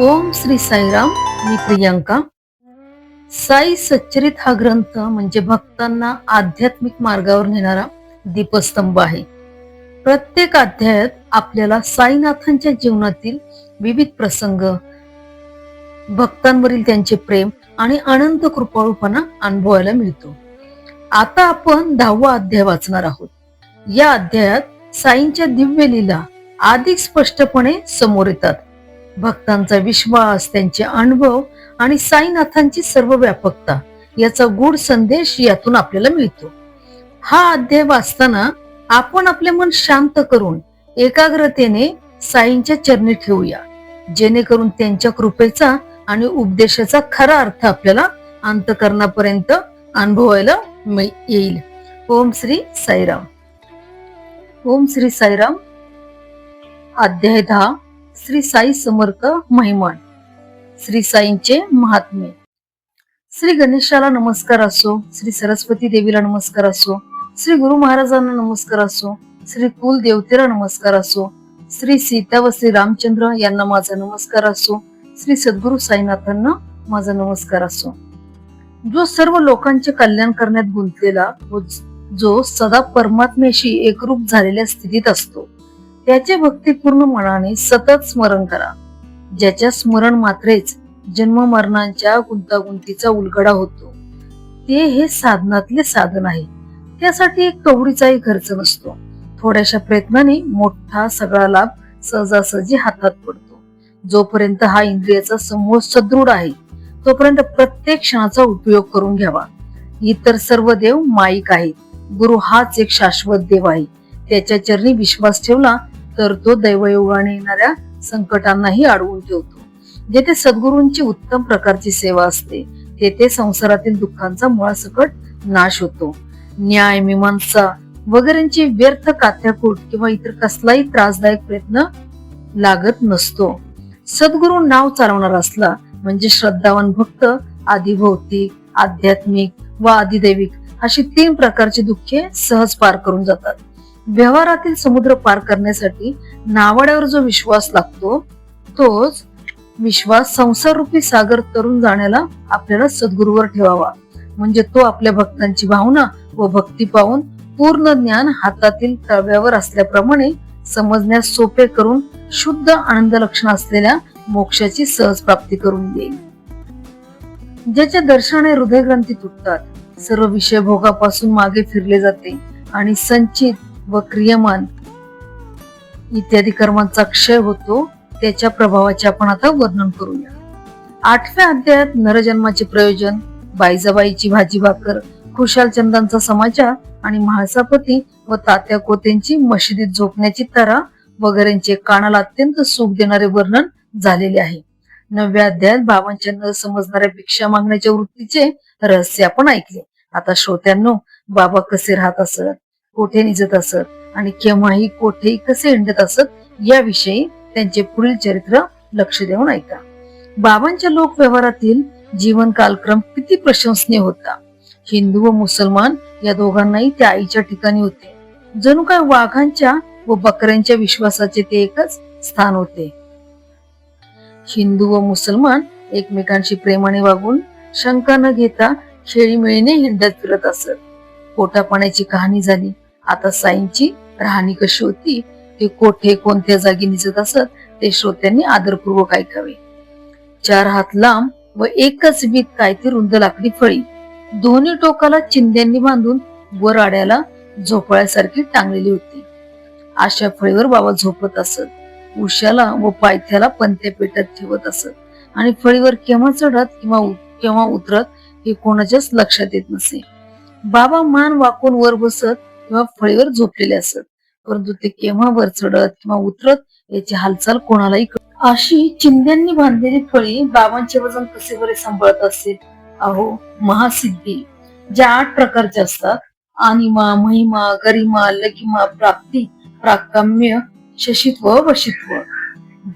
ओम श्री साईराम मी प्रियांका. साई सच्चरित हा ग्रंथ म्हणजे भक्तांना आध्यात्मिक मार्गावर नेणारा दीपस्तंभ आहे. प्रत्येक अध्यायात आपल्याला साईनाथांच्या जीवनातील विविध प्रसंग भक्तांवरील त्यांचे प्रेम आणि अनंत कृपाळूपणा अनुभवायला मिळतो. आता आपण दहावा अध्याय वाचणार आहोत. या अध्यायात साईंच्या दिव्य लीला अधिक स्पष्टपणे समोर येतात. भक्तांचा विश्वास त्यांचे अनुभव आणि साईनाथांची सर्व व्यापकता याचा गूढ संदेश यातून आपल्याला मिळतो. हा अध्याय वाचताना आपण आपले मन शांत करून एकाग्रतेने साईंच्या चरणी ठेवूया जेणेकरून त्यांच्या कृपेचा आणि उपदेशाचा खरा अर्थ आपल्याला अंतकरणापर्यंत अनुभवायला येईल. ओम श्री साईराम. ओम श्री साईराम. अध्याय दहा. श्री साई समर्थ महिमान श्री साईंचे महात्मे श्री गणेशाला नमस्कार असो श्री सरस्वती देवीला नमस्कार असो श्री गुरु महाराजांना नमस्कार असो श्री कुल देवतेला नमस्कार असो श्री सीता व श्री रामचंद्र यांना माझा नमस्कार असो श्री सद्गुरु साईनाथांना माझा नमस्कार असो. जो सर्व लोकांचे कल्याण करण्यात गुंतलेला व जो सदा परमात्म्याशी एकरूप झालेल्या स्थितीत असतो. त्याचे भक्तिपूर्ण मनाने सतत स्मरण करा. ज्याच्या स्मरण मात्रेच जन्म मरणांच्या गुंतागुंतीचा उलगडा होतो. ते हे साधनातले साधन आहे. त्यासाठी एक कवडीचाही खर्च नसतो. थोड्याशा प्रयत्नाने मोठा सगळा लाभ सहजासहजी हातात पडतो. जोपर्यंत हा इंद्रियाचा समूह सदृढ आहे तोपर्यंत प्रत्येक क्षणाचा उपयोग करून घ्यावा. इतर सर्व देव माईक आहेत. गुरु हाच एक शाश्वत देव आहे. त्याच्या चरणी विश्वास ठेवला तर तो दैवयोगाने येणाऱ्या संकटांनाही अडवून ठेवतो. जेथे सद्गुरूंची उत्तम प्रकारची सेवा असते तेथे संसारातील दुःखांचा मुळासकट नाश होतो. न्याय मीमांसा वगैरेंची व्यर्थ कात्याकूट किंवा इतर कसलाही त्रासदायक प्रयत्न लागत नसतो. सद्गुरू नाव चालवणार असला म्हणजे श्रद्धावान भक्त आदिभौतिक आध्यात्मिक व आदिदैविक अशी तीन प्रकारची दुःखे सहज पार करून जातात. व्यवहारातील समुद्र पार करण्यासाठी नावाड्यावर जो विश्वास लागतो तोच विश्वास संसार रूपी सागर तरून जाण्याला आपल्याला सद्गुरूवर ठेवावा. म्हणजे तो आपल्या भक्तांची भावना व भक्ती पाहून पूर्ण ज्ञान हातातील तव्यावर असल्याप्रमाणे समजण्यास सोपे करून शुद्ध आनंद लक्षण असलेल्या मोक्षाची सहज प्राप्ती करून देईल. ज्याच्या दर्शनाने हृदयग्रंथी तुटतात. सर्व विषय भोगापासून मागे फिरले जाते आणि संचित व क्रियमान इत्यादी कर्मांचा क्षय होतो त्याच्या प्रभावाचे आपण आता वर्णन करूया. आठव्या अध्यायात नरजन्माचे प्रयोजन बाईजाबाईची भाजी भाकर खुशाल चंदांचा समाचार आणि म्हाळसापती व तात्या कोत्यांची मशिदीत झोपण्याची तरा वगैरेंचे कानाला अत्यंत सुख देणारे वर्णन झालेले आहे. नवव्या अध्यायात बाबांच्या न समजणाऱ्या भिक्षा मागण्याच्या वृत्तीचे रहस्य आपण ऐकले. आता श्रोत्यांनो बाबा कसे राहत असत? कोठे निजत असत आणि केव्हाही कोठेही कसे हिंडत असत याविषयी त्यांचे पुढील चरित्र लक्ष देऊन ऐका. बाबांच्या लोक व्यवहारातील जीवन कालक्रम किती प्रशंसनीय होता. हिंदू व मुसलमान या दोघांनाही त्या आईच्या ठिकाणी होते. जणू काय वाघांच्या व बकऱ्यांच्या विश्वासाचे ते एकच स्थान होते. हिंदू व मुसलमान एकमेकांशी प्रेमाने वागून शंका न घेता खेळीमेळीने हिंडत फिरत असत. पोटा पाण्याची कहाणी झाली. आता साईंची राहणी कशी होती ते कोठे कोणत्या जागी निजत असत ते श्रोत्यांनी आदरपूर्वक ऐकावे. चार हात लांब व एकच बीत काय ती रुंद लाकडी फळी. दोन्ही टोकाला चिंध्यांनी बांधून वर आड्याला झोपळ्यासारखी टांगलेली होती. अशा फळीवर बाबा झोपत असत. उशाला व पायथ्याला पंत्या पेटत ठेवत असत. आणि फळीवर केव्हा चढत किंवा केव्हा उतरत हे कोणाच्याच लक्षात येत नसे. बाबा मान वाकून वर बसत किंवा फळीवर झोपलेले असत. परंतु ते केव्हा वर चढत किंवा उतरत याची हालचाल कोणालाही अशी चिंध्यांनी बांधलेली फळी बाबांचे वजन कसे बरे सांभाळत असेल? अहो महासिद्धी. ज्या आठ प्रकारच्या असतात. अनिमा महिमा गरिमा लगिमा प्राप्ती प्राकाम्य शशित्व वशित्व.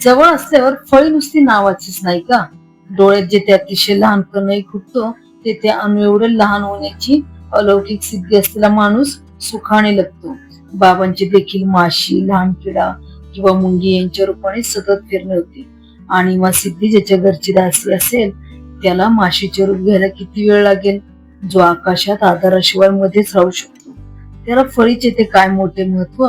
जवळ असल्यावर फळी नुसती नावाचीच नाही का? डोळ्यात जे ते अतिशय लहानपणी खुटतो ते त्या अणु एवढं लहान होण्याची अलौकिक सिद्धी असलेला माणूस सुखाने लगतो बाबांची देखील माशी लहान किडा किंवा मुंगी यांच्या रूपाने सतत फिरणे होते. आणि मग सिद्धी ज्याच्या घरची दासी असेल त्याला माशीचे रूप घ्यायला किती वेळ लागेल? जो आकाशात आधाराशिवाय मध्येच राहू शकतो. त्याला फळीचे ते काय मोठे महत्त्व?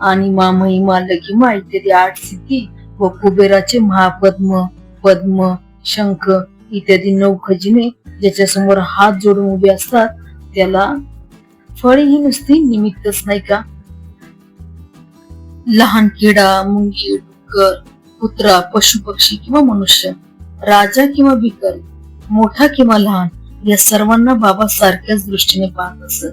आणि मा महिमा लघिमा इत्यादी आठ सिद्धी व कुबेराचे महापद्म पद्म शंख इत्यादी नऊ खजिने ज्याच्या समोर हात जोडून उभे असतात त्याला फळे ही नुसती निमित्तच नाही का? लहान किडा मुंगी डुक्कर कुत्रा पशु पक्षी किंवा मनुष्य राजा किंवा भिकारी मोठा किंवा लहान या सर्वांना बाबा सारख्याच दृष्टीने पाहत असत.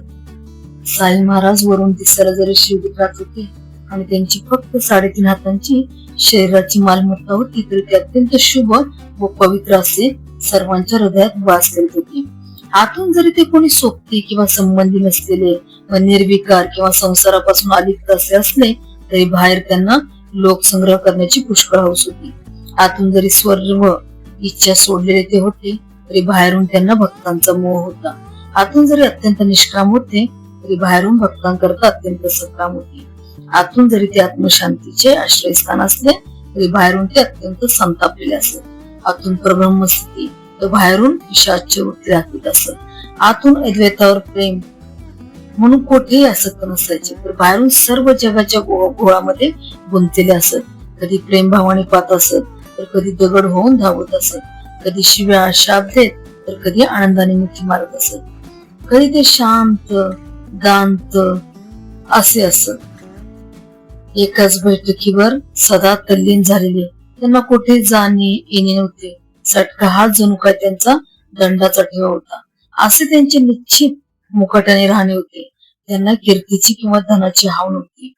साई महाराज वरून दिसायला जरी शिवडीत राहत होते आणि त्यांची फक्त साडेतीन हातांची शरीराची मालमत्ता होती तरी ते अत्यंत शुभ व पवित्र असे सर्वांच्या हृदयात वास करीत होती. आतून जरी ते कोणी सोबती किंवा संबंधी नसलेले व निर्विकार किंवा संसारापासून अलिप्त असे असले तरी बाहेर त्यांना लोकसंग्रह करण्याची पुष्कळ हौस होती. आतून जरी सर्व इच्छा सोडलेले ते होते तरी बाहेरून त्यांना भक्तांचा मोह होता. आतून जरी अत्यंत निष्काम होते तरी बाहेरून भक्तांकरता अत्यंत सकाम होती. आतून जरी ते आत्मशांतीचे आश्रयस्थान असले तरी बाहेरून ते अत्यंत संतापलेले असत आतून परब्रह्म तर बाहेरून विषाचे वृत्ती दाखवित असत. आतून अद्वैतावर प्रेम. म्हणून कोठेही असत नसायचे तर बाहेरून सर्व जगाच्या गोळामध्ये गुंतलेले असत. कधी प्रेम भावाने पाहत असत तर कधी दगड होऊन धावत असत. कधी शिव्या शाप देत तर कधी आनंदाने मिठी मारत असत. कधी ते शांत दांत असे असत. एकाच बैठकीवर सदा तल्लीन झालेले त्यांना कुठे जाणे येणे नव्हते. सटका हा जणू काय त्यांचा दंडाचा ठेवा होता. असे त्यांचे निश्चित मुकटाने राहणे होते. त्यांना कीर्तीची किंवा धनाची हाव नव्हती.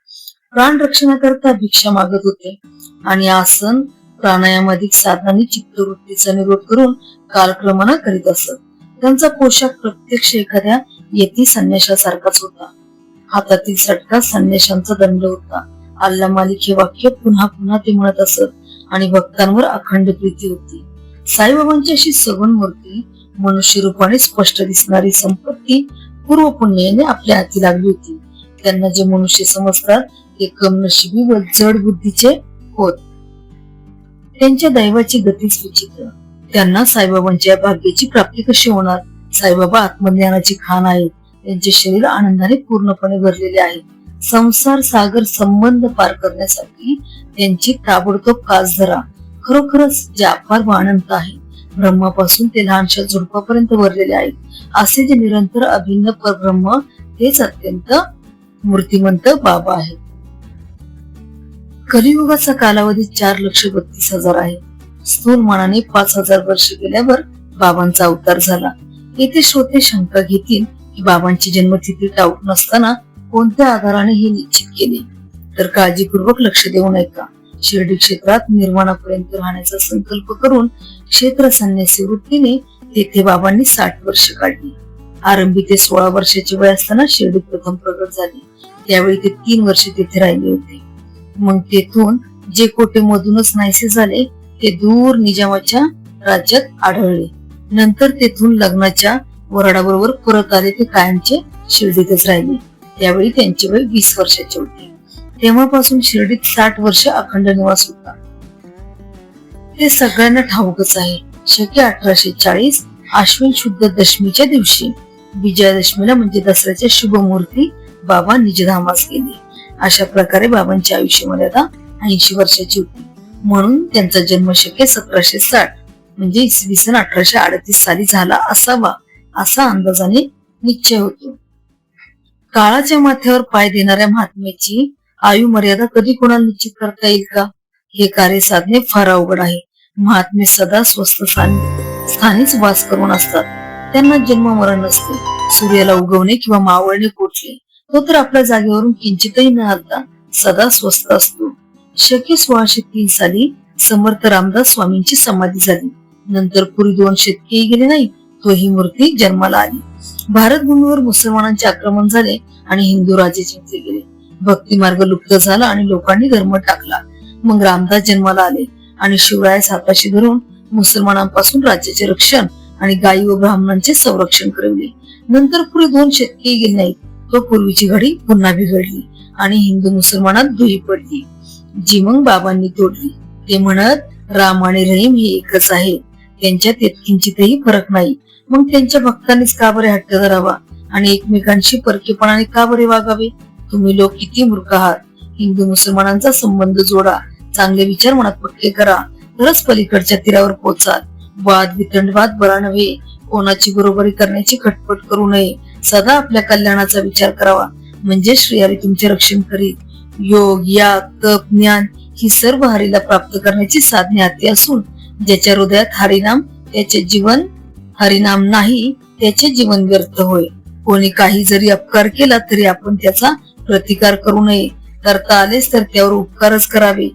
प्राण रक्षणाकरता भिक्षा मागत होते. आणि आसन प्राणायामाधिक साधनाने चित्तवृत्तीचा निरोध करून कालक्रमणा करीत असत. त्यांचा पोशाख प्रत्यक्ष एखाद्या येती संन्याशासारखाच होता. हातातील सटका संन्याशांचा दंड होता. अल्ला मालिक हे वाक्य पुन्हा पुन्हा ते म्हणत असत आणि भक्तांवर अखंड प्रीती होती. साईबाबांची अशी सगुण मूर्ती मनुष्य रूपाने स्पष्ट दिसणारी संपत्ती पूर्व पुण्याने आपल्या हाती लागली होती. त्यांना जे मनुष्य समजतात ते कमनशिबी व जड बुद्धीचे होत. त्यांच्या दैवाची गतीच विचित्र त्यांना साईबाबांच्या भाग्याची प्राप्ती कशी होणार? साईबाबा आत्मज्ञानाची खान आहेत. त्यांचे शरीर आनंदाने पूर्णपणे भरलेले आहे. संसार सागर संबंध पार करण्यासाठी त्यांची ताबडतोब कास धरा. खरोखरच जे अपार व अनंत आहे. ब्रह्मापासून ते लहानशा झुडपापर्यंत वरलेले आहेत. असे जे निरंतर अभिन्न परब्रह्म हेच अत्यंत मूर्तिमंत बाबा आहे कलियुगाचा कालावधी चार लक्ष बत्तीस हजार आहे. स्थूल मनाने पाच हजार वर्ष गेल्यावर बाबांचा अवतार झाला. येथे श्रोते शंका घेतील की बाबांची जन्मतिथी टाऊक नसताना कोणत्या आधाराने हे निश्चित केले? तर काळजीपूर्वक लक्ष देऊ नये का शिर्डी क्षेत्रात निर्माणापर्यंत राहण्याचा संकल्प करून क्षेत्र संन्यासी वृत्तीने तेथे बाबांनी साठ वर्ष काढली. आरंभी ते सोळा वर्षाचे वय असताना शिर्डी प्रथम प्रगट झाली. त्यावेळी ते तीन वर्ष तेथे राहिले होते. मग तेथून जे कोटे मधूनच नाहीसे झाले ते दूर निजामाच्या राज्यात आढळले. नंतर तेथून लग्नाच्या वराडाबरोबर परत आले ते कायमचे शिर्डीतच राहिले. त्यावेळी त्यांचे वय वीस वर्षाचे होते. तेव्हापासून शिर्डीत साठ वर्ष अखंड निवास होता. ते सगळ्यांना ठाऊकच आहे. शके अठराशे चाळीस आश्विन शुद्ध दशमीच्या दिवशी विजयादशमीला म्हणजे दसऱ्याच्या शुभमूर्ती बाबा निजधामास गेले. अशा प्रकारे बाबांची आयुष्य मर्यादा ऐंशी वर्षाची होती. म्हणून त्यांचा जन्म शके सतराशे साठ म्हणजे इसवी सन अठराशे अडतीस साली झाला असावा असा अंदाजाने निश्चय होतो. काळाच्या माथ्यावर पाय देणाऱ्या महात्म्याची आयु मर्यादा कधी कोणाला निश्चित करता येईल का? हे कार्य साधणे फार अवघड आहे. महात्मे सदा स्वस्थ स्थानीच वास करून असतात. त्यांना जन्म मरण नसते. सूर्याला उगवणे किंवा मावळणे कोठले तो तर आपल्या जागेवरून किंचितही न हलता सदा स्वस्थ असतो. शके सोळाशे तीन साली समर्थ रामदास स्वामींची समाधी झाली. नंतर पुरी दोन शतकेही गेले नाही तो ही मूर्ती जन्माला आली. भारत भूमीवर मुसलमानांचे आक्रमण झाले आणि हिंदू राजे जिंकले गेले. भक्ती मार्ग लुप्त झाला आणि लोकांनी धर्म टाकला. मग रामदास जन्माला आले आणि शिवरायास हाताशी धरून मुसलमानांपासून राज्याचे रक्षण आणि गायी व ब्राह्मणांचे संरक्षण करविले. नंतर पुढे दोन शतके गेले नाहीत. तो पूर्वीची घडी पुन्हा बिघडली आणि हिंदू मुसलमानात दुही पडली. जी मग बाबांनी तोडली. ते म्हणत राम आणि रहीम हे एकच आहे. त्यांच्यात किंचितही फरक नाही. मग त्यांच्या भक्तांनीच का बरे हट्ट धरावा आणि एकमेकांशी परकेपणाने का बरे वागावे? तुम्ही लोक किती मूर्ख आहात? हिंदू मुसलमानांचा संबंध जोडा. चांगले विचार मनात पक्के करा. तरच पलीकडच्या तीरावर पोहोचाल. वाद वितंडवाद बरा नव्हे. कोणाची बरोबरी करण्याची खटपट करू नये. सदा आपल्या कल्याणाचा विचार करावा. म्हणजे श्रीहरी तुमचे रक्षण करीत. योग या तप ज्ञान ही सर्व हरीला प्राप्त करण्याची साधने हाती असून ज्याच्या हृदयात हरिनाम त्याचे जीवन हरिनाम नाही त्याचे जीवन व्यर्थ होय. कोणी काही जरी अपकार केला तरी आपण त्याचा प्रतिकार करू नये. करता आलेच तर त्यावर उपकारच करावे.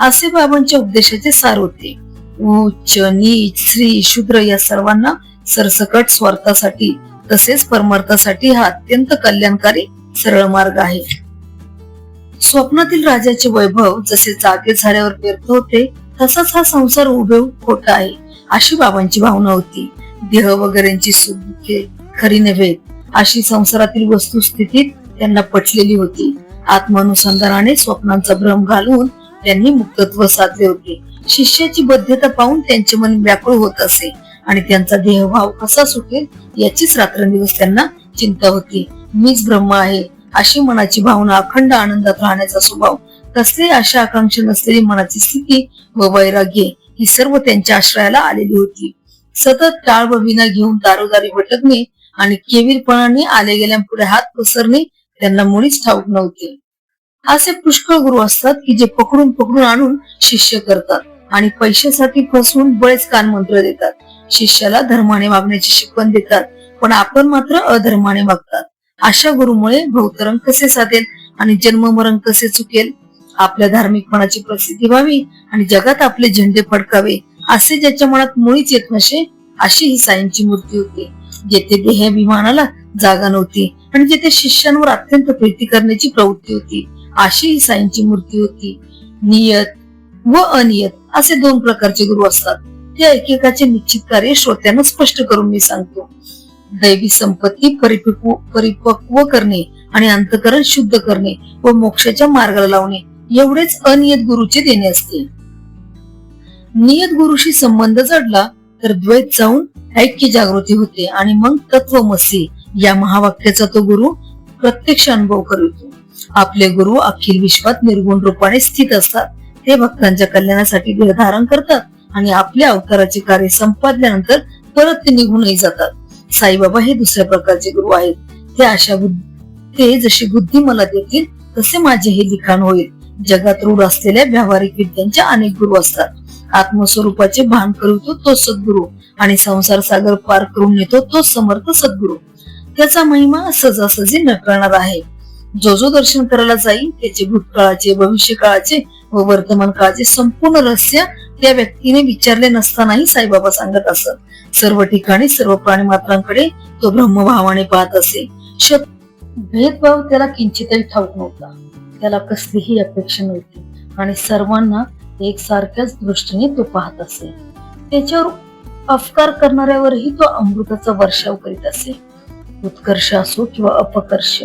असे बाबांच्या उपदेशाचे सार होते. उच्च नीच स्त्री शूद्र या सर्वांना सरसकट स्वार्थासाठी तसेच परमार्थासाठी हा अत्यंत कल्याणकारी सरळ मार्ग आहे. स्वप्नातील राजाचे वैभव जसे जागे झाल्यावर व्यर्थ होते तसाच हा संसार उभे खोटा आहे अशी बाबांची भावना होती. देह वगैरेची सुख खरी नव्हे अशी संसारातील वस्तुस्थितीत त्यांना पटलेली होती. आत्मानुसंधानाने स्वप्नांचा भ्रम घालून त्यांनी मुक्तत्व साधले होते. शिष्याची बद्धता पाहून त्यांचे मन व्याकुळ होत असे आणि त्यांचा देहभाव कसा सुटेल याचीच रात्रंदिवस त्यांना चिंता होती. मीच ब्रह्म आहे अशी मनाची भावना अखंड आनंदात राहण्याचा स्वभाव कसले अशा आकांक्षा नसलेली मनाची स्थिती व वैराग्य ही सर्व त्यांच्या आश्रयाला आलेली होती. सतत टाळ व विना घेऊन दारोदारी भटकणे आणि केवीरपणाने आले गेल्यापुढे हात पसरणे त्यांना मुळीच ठाऊक नव्हते. असे पुष्कळ गुरु असतात की जे पकडून पकडून आणून शिष्य करतात आणि पैशासाठी फसवून बळेच कानमंत्र देतात. शिष्याला धर्माने वागण्याची शिकवण देतात पण आपण मात्र अधर्माने वागतात. अशा गुरुमुळे भौतरंग कसे साधेल आणि जन्ममरण कसे चुकेल? आपल्या धार्मिकपणाची प्रसिद्धी व्हावी आणि जगात आपले झेंडे फडकावे असे ज्याच्या मनात मुळीच येत नसे अशी ही साईंची मूर्ती होती जेथे देहाभिमानाला जागा नव्हती. म्हणजे आणि जिथे शिष्यांवर अत्यंत प्रीती करण्याची प्रवृत्ती होती. अशी ही साईंची मूर्ती होती. नियत व अनियत असे दोन प्रकारचे गुरु असतात. त्या एकेकाचे निश्चित कार्य श्रोत्यांना स्पष्ट करून मी सांगतो. दैवी संपत्ती परिपक्व परिपक्व करणे आणि अंतकरण शुद्ध करणे व मोक्षाच्या मार्गाला लावणे एवढेच अनियत गुरुचे देणे असते. नियत गुरुशी संबंध जडला तर द्वैत जाऊन ऐक्य जागृती होते आणि मग तत्वमसी या महावाक्याचा तो गुरु प्रत्यक्ष अनुभव करतो. आपले गुरु अखिल विश्वात निर्गुण रूपाने स्थित असतात. ते भक्तांच्या कल्याणासाठी देह धारण करतात आणि आपल्या अवताराचे कार्य संपादल्यानंतर परत ते निघूनही जातात. साईबाबा हे दुसऱ्या प्रकारचे गुरु आहेत. ते अशा ते जशी बुद्धी मला देतील तसे माझे हे लिखाण होईल. जगात रूढ असलेल्या व्यावहारिक विद्यांचे अनेक गुरु असतात. आत्मस्वरूपाचे भान करतो तो सद्गुरु आणि संसार सागर पार करून नेतो तो समर्थ सद्गुरु. त्याचा महिमा सहजासहजी नकळणार आहे. जो जो दर्शन करायला जाईल त्याचे भूतकाळाचे भविष्य काळाचे व वर्तमान काळाचे संपूर्ण रहस्य त्या व्यक्तीने विचारले नसतानाही साईबाबा सांगत असत. सर्व ठिकाणी सर्व प्राणी मात्रांकडे तो ब्रह्मभावाने पाहत असे. भेदभाव त्याला किंचितही ठाऊक नव्हता. त्याला कसलीही अपेक्षा नव्हती आणि सर्वांना एकसारख्याच दृष्टीने तो पाहत असे. त्याच्यावर अफकार करणाऱ्यावरही तो अमृताचा वर्षाव करीत असे. उत्कर्ष असो किंवा अपकर्ष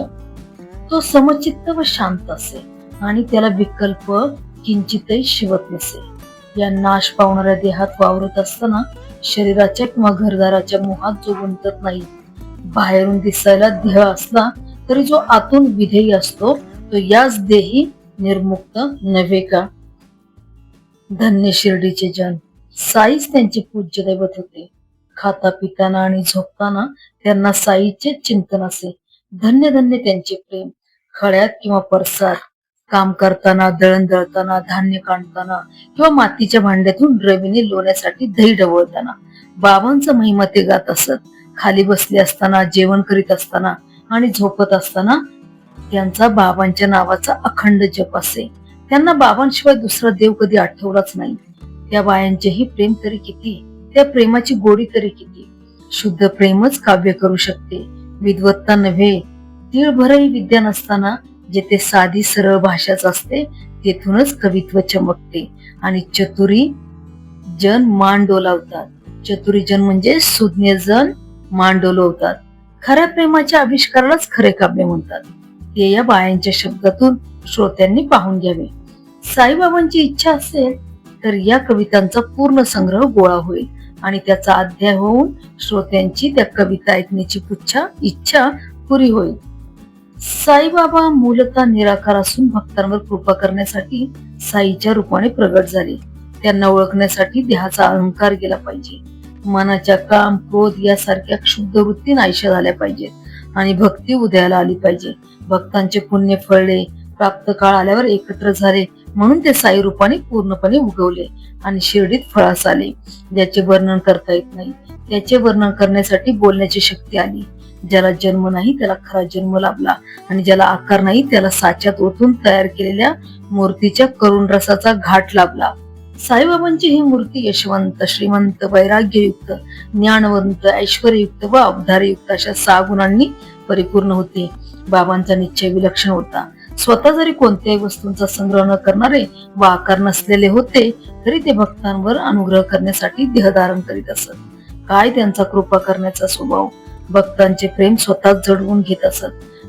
तो समचित्त व शांत असे आणि त्याला विकल्प किंचितही शिवत नसे या नाश पावणाऱ्या देहात वावरत असताना शरीराच्या किंवा घरदाराच्या मोहात जो गुंतत नाही बाहेरून दिसायला देह असला तरी जो आतून विधेयी असतो तो याच देही निर्मुक्त नव्हे का? धन्य शिर्डीचे जन साईच त्यांचे पूज्य दैवत होते. खाता पिताना आणि झोपताना त्यांना साईचे चिंतन असे. धन्य धन्य त्यांचे प्रेम. खळ्यात किंवा परसात काम करताना दळण दळताना धान्य काढताना किंवा मातीच्या भांड्यातून रवीने लोण्यासाठी दही ढवळताना. बाबांचा महिमा ते गात असत. खाली बसले असताना जेवण करीत असताना आणि झोपत असताना त्यांचा बाबांच्या नावाचा अखंड जप असे. त्यांना बाबांशिवाय दुसरा देव कधी आठवलाच नाही. त्या बायांचेही प्रेम तरी किती. त्या प्रेमाची गोडी तरी किती? शुद्ध प्रेमच काव्य करू शकते. विद्वत्ता नव्हे तीळभरही विद्या नसताना जेथे साधी सरळ भाषाच असते तेथूनच कवित्व चमकते. आणि चतुरी जन मान डोलावतात. चतुरी जन म्हणजे सुज्ञ जन मान डोलवतात. खऱ्या प्रेमाच्या आविष्कारालाच खरे काव्य म्हणतात. ते या बायांच्या शब्दातून श्रोत्यांनी पाहून घ्यावे. साईबाबांची इच्छा असेल तर या कवितांचा पूर्ण संग्रह गोळा होईल. आणि त्याचा अध्याय होऊन श्रोत्यांची त्या कविता ऐकण्याची पुच्छा इच्छा पुरी होईल. साईबाबा मूलतः निराकार असून भक्तांवर कृपा करण्यासाठी साईच्या रूपाने प्रगट झाले. त्यांना ओळखण्यासाठी देहाचा अहंकार गेला पाहिजे. मनाच्या काम क्रोध यासारख्या क्षुद्ध वृत्ती नाहीशा झाल्या पाहिजेत आणि भक्ती उदयाला आली पाहिजे. भक्तांचे पुण्य फळले प्राप्त काळ आल्यावर एकत्र झाले म्हणून ते साई रूपाने पूर्णपणे उगवले आणि शिर्डीत फळास आले. ज्याचे वर्णन करता येत नाही. त्याचे वर्णन करण्यासाठी बोलण्याची शक्ती आली. ज्याला जन्म नाही त्याला खरा जन्म लाभला आणि ज्याला आकार नाही त्याला साच्यात ओतून तयार केलेल्या मूर्तीच्या करुण रसाचा घाट लाभला. साईबाबांची ही मूर्ती यशवंत श्रीमंत वैराग्ययुक्त ज्ञानवंत ऐश्वरयुक्त व अवधारयुक्त अशा सहा गुणांनी परिपूर्ण होती. बाबांचा निश्चय विलक्षण होता. स्वतः जरी कोणत्याही वस्तूंचा संग्रह न करणारे व आकार नसलेले होते तरी ते भक्तांवर अनुग्रह करण्यासाठी देहधारण करीत असत. काय त्यांचा कृपा करण्याचा स्वभाव? भक्तांचे प्रेम स्वतः जडवून घेत असत.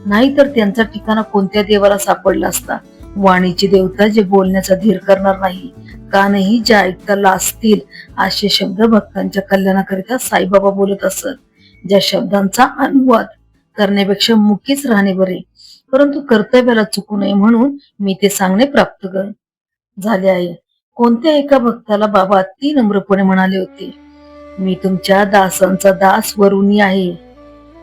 नाहीतर त्यांचा ठिकाणा कोणत्या देवाला सापडला असता? वाणीची देवता जे बोलण्याचा धीर करणार नाही. कानही ज्या ऐकता लाजतील असे शब्द भक्तांच्या कल्याणाकरिता साईबाबा बोलत असत. ज्या शब्दांचा अनुवाद करण्यापेक्षा मुकीच राहणे बरे. परंतु कर्तव्याला चुकू नये म्हणून मी ते सांगणे प्राप्त कर झाले आहे कोणत्या एका भक्ताला बाबा अति नम्रपणे म्हणाले होते मी तुमच्या दासांचा दास वरुणी आहे.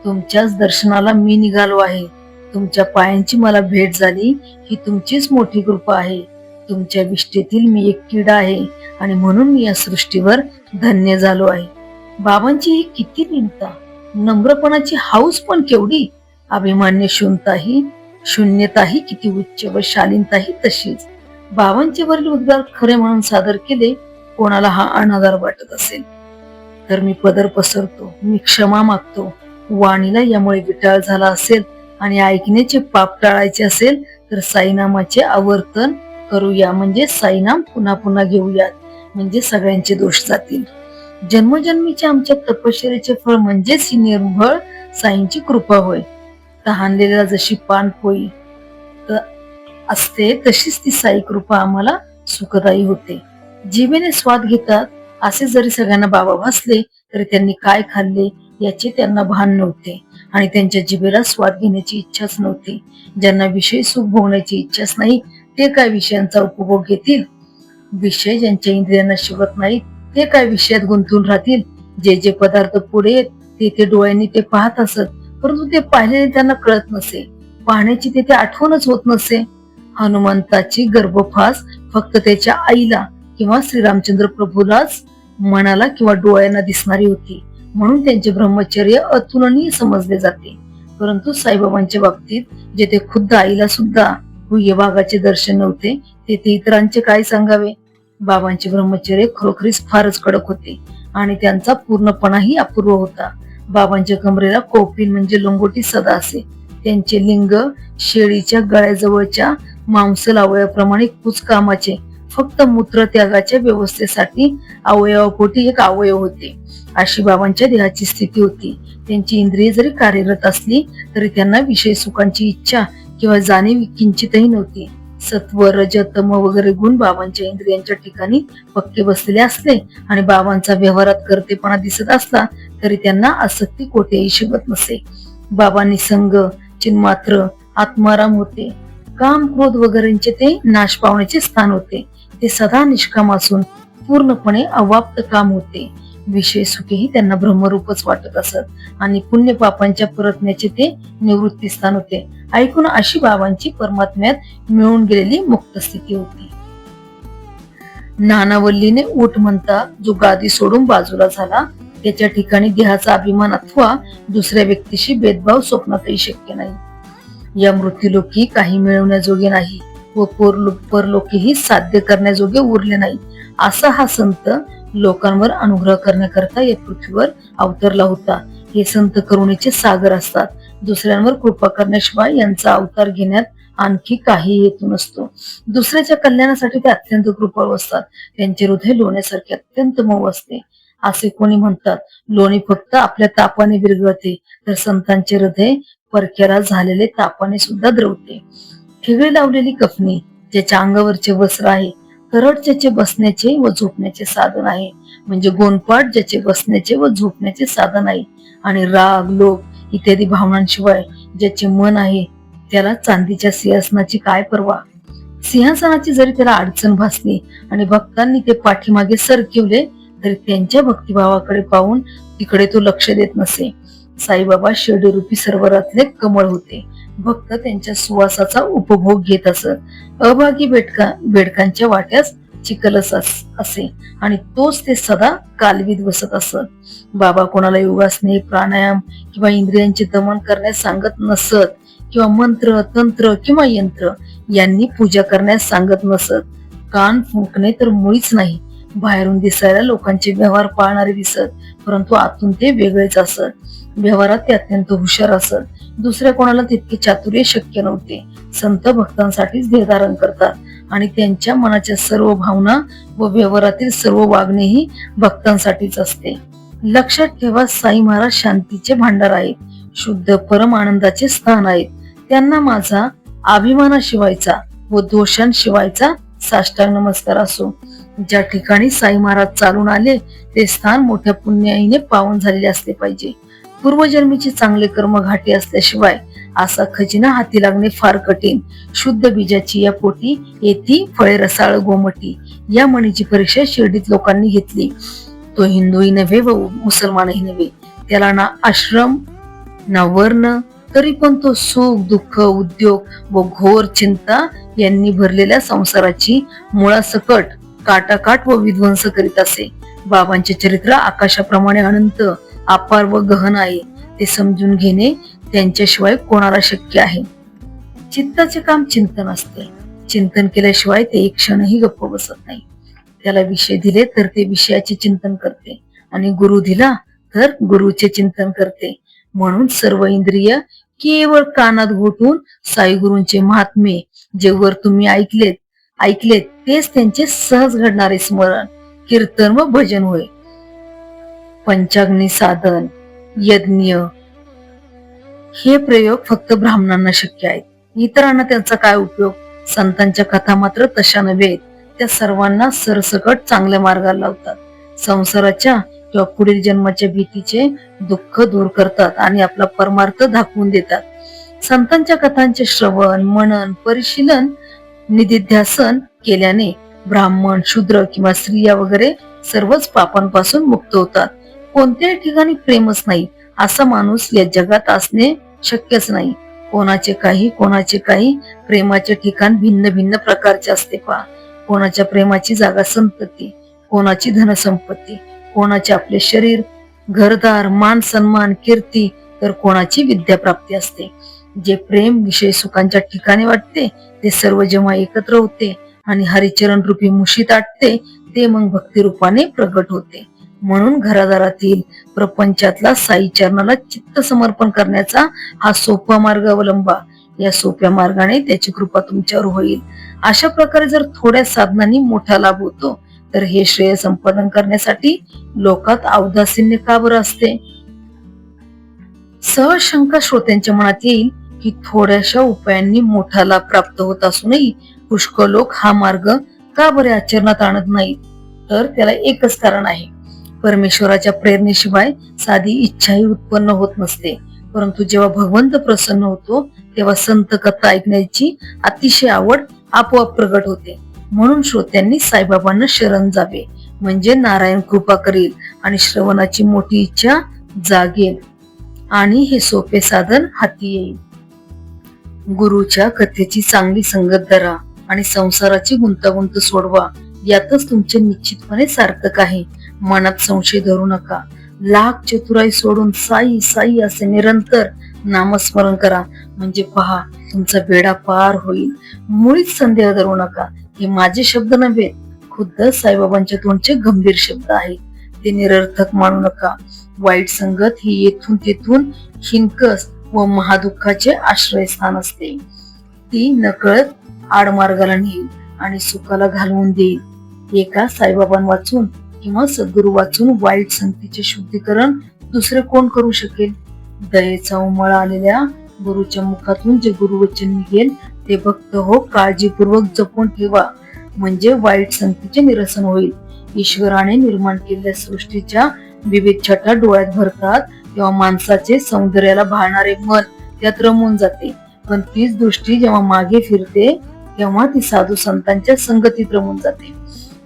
तुमच्याच दर्शनाला मी निघालो आहे. तुमच्या पायांची मला भेट झाली. ही तुमचीच मोठी कृपा आहे. तुमच्या विष्टेतील मी एक किडा आहे आणि म्हणून मी या सृष्टीवर धन्य झालो आहे. बाबांची ही किती निमता नम्रपणाची हाऊस पण केवढी. अभिमान्य शून्यताही शून्यताही किती उच्च व शालीनताही तशीच. बाबांचे वरील उद्गार खरे म्हणून सादर केले कोणाला हा अनादर वाटत असेल? तर मी पदर पसरतो मी क्षमा मागतो. वाणीला यामुळे विटाळ झाला असेल आणि ऐकण्याचे पाप टाळायचे असेल तर साईनामाचे आवर्तन करूया. म्हणजे साईनाम पुन्हा पुन्हा घेऊयात. म्हणजे सगळ्यांचे दोष जातील. जन्मजन्मीच्या आमच्या तपश्चर्याचे फळ म्हणजेच ही निर्भळ साईंची कृपा होय. तहानलेला जशी पान पोई असते तशीच ती साई कृपा आम्हाला सुखदायी होते. जीवेने स्वाद घेतात असे जरी सगळ्यांना बाबा भासले तरी त्यांनी काय खाल्ले याचे त्यांना भान नव्हते. आणि त्यांच्या जिभेला स्वाद घेण्याची इच्छाच नव्हती. ज्यांना विषय सुख भोगण्याची इच्छाच नाही ते काय विषयांचा उपभोग घेतील? विषय ज्यांच्या इंद्रियांना शिवत नाही ते काय विषयात गुंतून राहतील? जे जे पदार्थ पुढे येत ते ते डोळ्यांनी ते पाहत असत. परंतु ते पाहिलेले त्यांना कळत नसे. पाहण्याची तिथे आठवणच होत नसे. हनुमंताची गर्भफास फक्त त्याच्या आईला किंवा श्रीरामचंद्र प्रभूलाच मनाला किंवा डोळ्यांना दिसणारी होती. म्हणून त्यांचे ब्रह्मचर्य अतुलनीय समजले जाते. परंतु साईबाबांच्या बाबतीत जेथे खुद्द आईला सुद्धा वाघाचे दर्शन नव्हते तेथे इतरांचे काय सांगावे? बाबांचे ब्रह्मचर्य खरोखरीच फारच कडक होते आणि त्यांचा पूर्णपणाही अपूर्व होता. बाबांच्या कमरेला कोपिन म्हणजे लंगोटी सदा असे त्यांचे लिंग शेळीच्या गळ्याजवळच्या मांसल अवयवाप्रमाणे कुचकामाचे. फक्त मूत्रत्यागाच्या व्यवस्थेसाठी अवयवापोटी एक अवयव होते. अशी बाबांच्या देहाची स्थिती होती. त्यांची इंद्रिय जरी कार्यरत असली तरी त्यांना विषय सुखांची इच्छा किंवा जाणीव किंचितही नव्हती. सत्व रजतम वगैरे गुण बाबांच्या इंद्रियांच्या ठिकाणी पक्के बसलेले असले आणि बाबांचा व्यवहारात करतेपणा दिसत असला तरी त्यांना आसक्ती कोठेही शिकत नसे. बाबांनी संग चिन्मात्र आत्माराम होते. काम क्रोध वगैरेंचे ते नाश पावण्याचे स्थान होते. ते सदा निष्काम असून पूर्णपणे अवाप्त काम होते. विषय सुखेही त्यांना ब्रह्मरूपच वाटत असत आणि पुण्य पापांच्या परतण्याचे ते निवृत्ती स्थान होते. ऐकून अशी बाबांची परमात्म्यात मिळून गेलेली मुक्त स्थिती होती. नानावल्लीने उठ म्हणता जो गादी सोडून बाजूला झाला त्याच्या ठिकाणी देहाचा अभिमान अथवा दुसऱ्या व्यक्तीशी भेदभाव स्वप्नातही शक्य नाही. या मृत्यूलोकी काही मिळवण्याजोगे नाही व परलोकीही साध्य करण्याजोगे उरले नाही असा हा संत लोकांवर अनुग्रह करण्याकरता या पृथ्वीवर अवतरला होता. हे संत करुणेचे सागर असतात. दुसऱ्यांवर कृपा करण्याशिवाय यांचा अवतार घेण्यात आणखी काही हेतू नसतो. दुसऱ्याच्या कल्याणासाठी ते अत्यंत कृपाळू असतात. त्यांचे हृदय लोण्यासारखे अत्यंत मऊ असते. असे कोणी म्हणतात लोणी फक्त आपल्या तापाने विरघळते तर संतांचे हृदय परक्याला झालेले तापाने सुद्धा द्रवते. ठिगळी लावलेली कफनी ज्याच्या अंगावरचे वस्त्र आहे तरट ज्याचे बसण्याचे व झोपण्याचे साधन आहे म्हणजे गोंदपाट ज्याचे बसण्याचे व झोपण्याचे साधन आहे आणि राग लोभ इत्यादी भावनांशिवाय ज्याचे मन आहे त्याला चांदीच्या सिंहासनाची काय परवा? सिंहासनाची जरी त्याला अडचण भासली आणि भक्तांनी ते पाठीमागे सरकिवले तरी त्यांच्या भक्तिभावाकडे पाहून तिकडे तो लक्ष देत नसे. साईबाबा शिर्डीरूपी सरोवरातले कमळ होते. भक्त त्यांच्या सुवासाचा उपभोग घेत असत. अभागी बेडका बेडकांच्या वाट्यास चिकलस असे आणि तोच ते सदा कालवीत बसत असत बाबा कोणाला योगासने प्राणायाम किंवा इंद्रियांचे दमन करण्यास सांगत नसत किंवा मंत्र तंत्र किंवा यंत्र यांनी पूजा करण्यास सांगत नसत. कान फुंकणे तर मुळीच नाही. बाहेरून दिसायला लोकांचे व्यवहार पाळणारे दिसत परंतु आतून ते वेगळेच असत. व्यवहारात ते अत्यंत हुशार असत. दुसऱ्या कोणाला तितके चातुर्य शक्य नव्हते. संत भक्तांसाठीच देहधारण करतात. आणि त्यांच्या मनाच्या सर्व भावना व व्यवहारातील सर्व वागणेही भक्तांसाठीच असते. लक्षात ठेवा साई महाराज शांतीचे भांडार आहेत शुद्ध परम आनंदाचे स्थान आहेत. त्यांना माझा अभिमानाशिवायचा व दोषांशिवायचा साष्टांग नमस्कार असो. ज्या ठिकाणी साई महाराज चालून आले ते स्थान मोठ्या पुण्याईने पावन झालेले असले पाहिजे. पूर्वजन्मीचे चांगले कर्म घाटी असल्याशिवाय असा खजिना हाती लागणे फार कठीण. शुद्ध बीजाची या पोटी येती फळे रसाळ गोमटी या म्हणीची परीक्षा शिर्डीत लोकांनी घेतली. तो हिंदूही नव्हे व मुसलमानही नव्हे. त्याला ना आश्रम ना वर्ण तरी पण तो सुख दुःख उद्योग व घोर चिंता यांनी भरलेल्या संसाराची मुळासकट काटाकाट व विध्वंस करीत असे. बाबांचे चरित्र आकाशाप्रमाणे अनंत अपार व गहन आहे. ते समजून घेणे त्यांच्याशिवाय कोणाला शक्य आहे. चित्ताचे काम चिंतन असते. चिंतन केल्याशिवाय ते एक क्षणही गप्प बसत नाही. त्याला विषय दिले तर ते विषयाचे चिंतन करते आणि गुरु दिला तर गुरुचे चिंतन करते. म्हणून सर्व इंद्रिय केवळ कानात घोटून साई गुरूंचे महात्मे जे वर तुम्ही ऐकलेत ऐकलेत तेच त्यांचे सहज घडणारे स्मरण कीर्तन व भजन होय. पंचाग्नी साधन. यज्ञ. हे प्रयोग फक्त ब्राह्मणांना शक्य आहेत. इतरांना त्यांचा काय उपयोग? संतांच्या कथा मात्र तशा नव्हे. त्या सर्वांना सरसकट चांगल्या मार्गाला लावतात. संसाराच्या किंवा पुढील जन्माच्या भीतीचे दुःख दूर करतात आणि आपला परमार्थ दाखवून देतात. संतांच्या कथांचे श्रवण मनन परिशीलन निधिध्यासन केल्याने ब्राह्मण शूद्र किंवा स्त्रिया वगैरे सर्वच पापांपासून मुक्त होतात. कोणत्याही ठिकाणी प्रेमच नाही. असा माणूस या जगात असणे शक्यच नाही. कोणाचे काही कोणाचे काही प्रेमाचे ठिकाण भिन्न भिन्न प्रकारचे असते पहा. कोणाच्या प्रेमाची जागा संपत्ती कोणाची धनसंपत्ती कोणाचे आपले शरीर घरदार मान सन्मान कीर्ती तर कोणाची विद्याप्राप्ती असते. जे प्रेम विषय सुखांच्या ठिकाणी वाटते ते सर्व जेव्हा एकत्र होते आणि हरिचरण रूपी मुशीत आटते ते मग भक्ती रूपाने प्रगट होते. म्हणून घरादारातील प्रपंचातला साई चरणाला चित्त समर्पण करण्याचा हा सोपा मार्ग अवलंबा. या सोप्या मार्गाने त्याची कृपा तुमच्यावर होईल. अशा प्रकारे जर थोड्या साधनांनी मोठा लाभ होतो तर हे श्रेय संपादन करण्यासाठी लोकात औदासीन्य का बरं असते? सहज शंका श्रोत्यांच्या मनात येईल की थोड्याशा उपायांनी मोठा लाभ प्राप्त होत असूनही पुष्कळ लोक हा मार्ग का बरे आचरणात आणत नाहीत? तर त्याला एकच कारण आहे. परमेश्वराच्या प्रेरणेशिवाय साधी इच्छाही उत्पन्न होत नसते. परंतु जेव्हा भगवंत प्रसन्न होतो तेव्हा संत कथा ऐकण्याची अतिशय आवड आपोआप प्रगट होते. म्हणून श्रोत्यांनी साईबाबांना शरण जावे. म्हणजे नारायण कृपा करील आणि श्रवणाची मोठी इच्छा जागेल आणि हे सोपे साधन हाती येईल. गुरुच्या कथेची चांगली संगत धरा आणि संसाराची गुंतागुंत सोडवा. यातच तुमचे निश्चितपणे सार्थक आहे. मनात संशय धरू नका. लाख चतुराई सोडून साई साई असे निरंतर नामस्मरण करा. म्हणजे पहा तुमचा बेडा पार होईल. मुळीच संदेह धरू नका. हे माझे शब्द नव्हे खुद्द साईबाबांच्या तोंडचे गंभीर शब्द आहेत. ते निरर्थक मानू नका. वाईट संगत ही येथून तेथून हिनकस व महादुःखाचे आश्रयस्थान असते. ती नकळत आडमार्गाला नेईल आणि सुखाला घालवून देईल. एका साईबाबां वाचून किंवा सद्गुरू वाचून वाईट संगतीचे शुद्धीकरण दुसरे कोण करू शकेल? दयेचा उमळ आलेल्या गुरुच्या मुखातून जे गुरुवचन निघेल ते भक्त हो काळजीपूर्वक जपून ठेवा. म्हणजे वाईट संगतीचे निरसन होईल. ईश्वराने निर्माण केलेल्या सृष्टीच्या विविध छटा डोळ्यात भरतात तेव्हा माणसाचे सौंदर्याला भाळणारे मन त्यात रमून जाते. पण तीच दृष्टी जेव्हा मागे फिरते तेव्हा ती साधू संतांच्या संगतीत रमून जाते.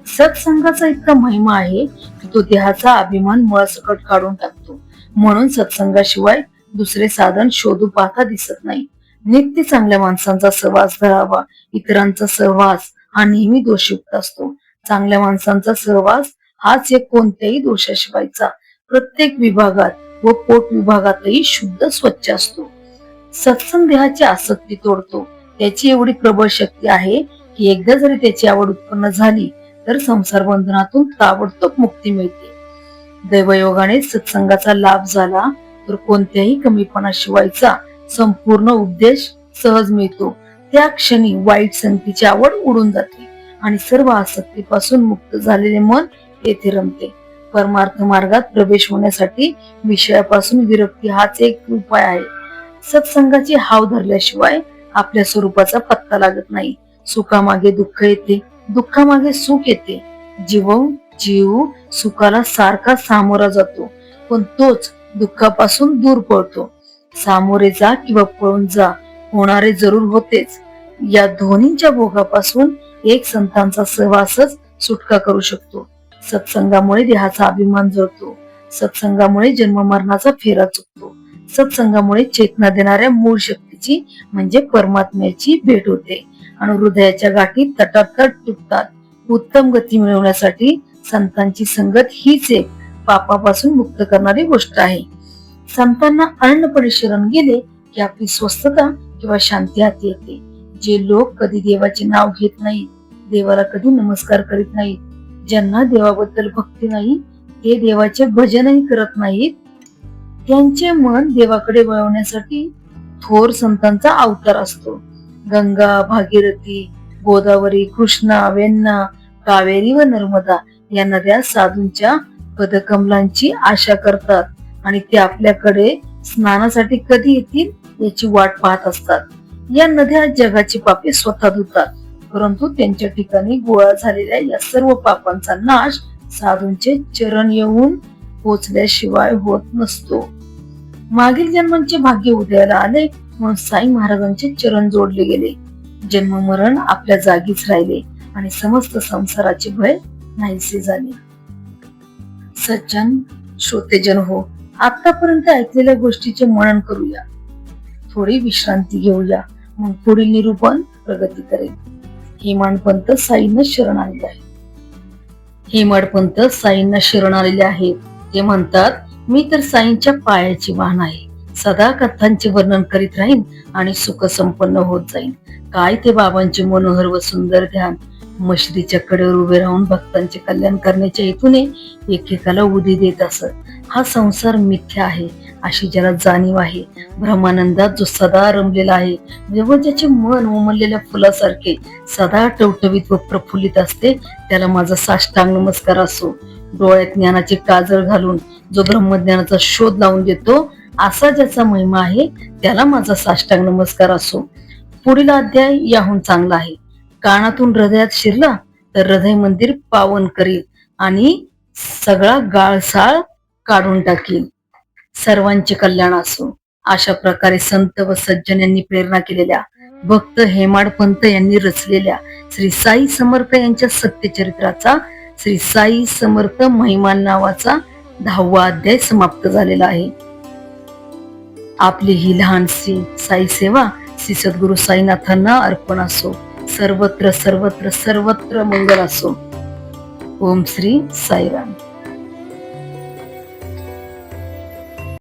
सत्संगाचा इतका महिमा आहे की तो देहाचा अभिमान मुळासकट काढून टाकतो. म्हणून सत्संगाशिवाय दुसरे साधन शोधू पाहता दिसत नाही. नित्य चांगल्या माणसांचा सहवास धरावा इतरांचा सहवास हा नेहमी दोषयुक्त असतो. चांगल्या माणसांचा सहवास हाच एक कोणत्याही दोषाशिवायचा. प्रत्येक विभागात व पोट विभागातही शुद्ध स्वच्छ असतो. सत्संग देहाची आसक्ती तोडतो. त्याची एवढी प्रबळ शक्ती आहे की एकदा जरी त्याची आवड उत्पन्न झाली तर संसार बंधनातून ताबडतोब मुक्ती मिळते. दैवयोगाने सत्संगाचा लाभ झाला तर कोणत्याही कमीपणाशिवायचा संपूर्ण उपदेश सहज मिळतो. त्या क्षणी वाईट संगतीची आवड उडून जाते आणि सर्व आसक्तीपासून मुक्त झालेले मन येथे रमते. परमार्थ मार्गात प्रवेश होण्यासाठी विषयापासून विरक्ती हाच एक उपाय आहे. सत्संगाची हाव धरल्याशिवाय आपल्या स्वरूपाचा पत्ता लागत नाही. सुखामागे दुःख येते. दुःखामागे सुख येते. जीव जीव सुखाला सारखा सामोरा जातो पण तोच दुःखापासून दूर पळतो. सामोरे जा किंवा पळून जा होणारे जरूर होतेच. या दोन्हीच्या भोगापासून एक संतांचा सहवासच सुटका करू शकतो. सत्संगामुळे देहाचा अभिमान जळतो. सत्संगामुळे जन्म मरणाचा फेरा चुकतो. सत्संगामुळे चेतना देणाऱ्या मूळ शक्तीची म्हणजे परमात्म्याची भेट होते. आणि हृदयाच्या गाठी तटातट तुटतात. उत्तम गती मिळवण्यासाठी संतांची संगत हीच एक पापापासून मुक्त करणारी गोष्ट आहे. संतांना अनन्नपणे शरण गेले की आपली स्वस्थता किंवा शांती हाती येते. जे लोक कधी देवाचे नाव घेत नाहीत देवाला कधी नमस्कार करीत नाहीत ज्यांना देवाबद्दल भक्ती नाही ते देवाचे भजनही करत नाहीत त्यांचे मन देवाकडे वळवण्यासाठी थोर संतांचा अवतार असतो. गंगा भागीरथी गोदावरी कृष्णा वेन्ना कावेरी व नर्मदा या नद्या साधूंच्या पदकमलांची आशा करतात आणि ते आपल्याकडे स्नानासाठी कधी येतील याची वाट पाहत असतात. या नद्या जगाची पापे स्वतः धुतात परंतु त्यांच्या ठिकाणी गोळा झालेल्या या सर्व पापांचा नाश साधूंचे चरण येऊन पोचल्याशिवाय होत नसतो. मागील जन्मांचे भाग्य उदयाला आले म्हणून साई महाराजांचे चरण जोडले गेले. जन्म मरण आपल्या जागीच राहिले आणि समस्त संसाराचे भय नाहीसे झाले. सज्जन श्रोतेजन हो आतापर्यंत ऐकलेल्या गोष्टीचे मनन करूया. थोडी विश्रांती घेऊया मग पुढील निरूपण प्रगती करेल हेमाडपंत साईंना शरण आलेले आहे. हेमाडपंत साईंना शरण आलेले आहेत ते म्हणतात मी तर साईंच्या पायाची वाहन आहे. सदा कथांचे वर्णन करीत राहीन आणि सुख संपन्न होत जाईन. काय ते बाबांचे मनोहर व सुंदर ध्यान? मशिदीच्या कडेवर उभे राहून भक्तांचे कल्याण करण्याच्या हेतूने एकेकाला उदी देत असत. हा संसार मिथ्या आहे अशी ज्याला जाणीव आहे. ब्रह्मानंदात जो सदा रमलेला आहे जेव्हा ज्याचे मन उमललेल्या फुलासारखे सदा टवटवीत व प्रफुल्लित असते त्याला माझा साष्टांग नमस्कार असो. डोळ्यात ज्ञानाचे काजळ घालून जो ब्रह्मज्ञानाचा शोध लावून देतो असा ज्याचा महिमा आहे त्याला माझा साष्टांग नमस्कार असो. पुढील अध्याय याहून चांगला आहे. कानातून हृदयात शिरला तर हृदय मंदिर पावन करील आणि सगळा गाळसाळ काढून टाकील. सर्वांचे कल्याण असो. अशा प्रकारे संत व सज्जन यांनी प्रेरणा केलेल्या भक्त हेमाड पंत यांनी रचलेल्या श्री साई समर्थ यांच्या सत्यचरित्राचा श्री साई समर्थ महिमान नावाचा दहावा अध्याय समाप्त झालेला आहे. आपली ही लहानशी साई सेवा श्री सद्गुरु साईनाथांना अर्पण असो. सर्वत्र सर्वत्र सर्वत्र मंगल असो. ओम श्री साईराम.